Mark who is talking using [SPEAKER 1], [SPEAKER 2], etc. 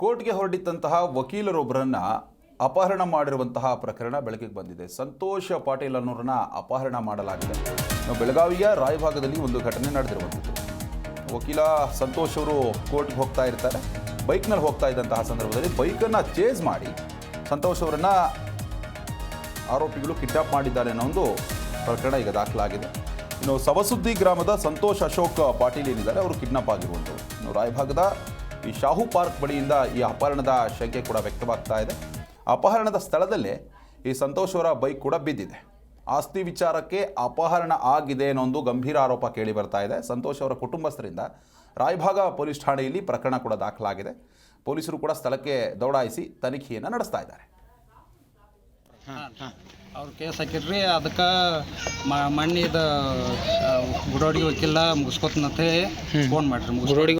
[SPEAKER 1] ಕೋರ್ಟ್ಗೆ ಹೊರಡಿದ್ದಂತಹ ವಕೀಲರೊಬ್ಬರನ್ನು ಅಪಹರಣ ಮಾಡಿರುವಂತಹ ಪ್ರಕರಣ ಬೆಳಕಿಗೆ ಬಂದಿದೆ. ಸಂತೋಷ ಪಾಟೀಲ್ ಅನ್ನೋರನ್ನ ಅಪಹರಣ ಮಾಡಲಾಗಿದೆ. ಬೆಳಗಾವಿಯ ರಾಯಭಾಗದಲ್ಲಿ ಒಂದು ಘಟನೆ ನಡೆದಿರುವಂಥದ್ದು. ವಕೀಲ ಸಂತೋಷ್ ಅವರು ಕೋರ್ಟ್ಗೆ ಹೋಗ್ತಾ ಇರ್ತಾರೆ. ಬೈಕ್ನಲ್ಲಿ ಹೋಗ್ತಾ ಇದ್ದಂತಹ ಸಂದರ್ಭದಲ್ಲಿ ಬೈಕನ್ನು ಚೇಸ್ ಮಾಡಿ ಸಂತೋಷ್ ಅವರನ್ನು ಆರೋಪಿಗಳು ಕಿಡ್ನಾಪ್ ಮಾಡಿದ್ದಾರೆ ಅನ್ನೋ ಒಂದು ಪ್ರಕರಣ ಈಗ ದಾಖಲಾಗಿದೆ. ಇನ್ನು ಸವಸುದ್ದಿ ಗ್ರಾಮದ ಸಂತೋಷ್ ಅಶೋಕ್ ಪಾಟೀಲ್ ಏನಿದ್ದಾರೆ, ಅವರು ಕಿಡ್ನಾಪ್ ಆಗಿರುವಂಥದ್ದು. ಇನ್ನು ರಾಯಭಾಗದ ಈ ಶಾಹು ಪಾರ್ಕ್ ಬಳಿಯಿಂದ ಈ ಅಪಹರಣದ ಶಂಕೆ ಕೂಡ ವ್ಯಕ್ತವಾಗ್ತಾ ಇದೆ. ಅಪಹರಣದ ಸ್ಥಳದಲ್ಲೇ ಈ ಸಂತೋಷ್ ಅವರ ಬೈಕ್ ಕೂಡ ಬಿದ್ದಿದೆ. ಆಸ್ತಿ ವಿಚಾರಕ್ಕೆ ಅಪಹರಣ ಆಗಿದೆ ಅನ್ನೋದು ಒಂದು ಗಂಭೀರ ಆರೋಪ ಕೇಳಿ ಬರ್ತಾ ಇದೆ. ಸಂತೋಷ್ ಅವರ ಕುಟುಂಬಸ್ಥರಿಂದ ರಾಯಭಾಗ ಪೊಲೀಸ್ ಠಾಣೆಯಲ್ಲಿ ಪ್ರಕರಣ ಕೂಡ ದಾಖಲಾಗಿದೆ. ಪೊಲೀಸರು ಕೂಡ ಸ್ಥಳಕ್ಕೆ ದೌಡಾಯಿಸಿ ತನಿಖೆಯನ್ನು ನಡೆಸ್ತಾ ಇದ್ದಾರೆ.
[SPEAKER 2] ಅವ್ರು ಕೇಸ್ ಹಾಕಿರ್ರಿ ಅದಕ್ಕೆ ಮಣ್ಣಿದ ಗುಡೋಡಿ ವಕೀಲ ಮುಗಿಸ್ಕೊತನಂತೆ ಫೋನ್ ಮಾಡ್ರಿ ಮುಗಿಸ್ಕೊಡಿ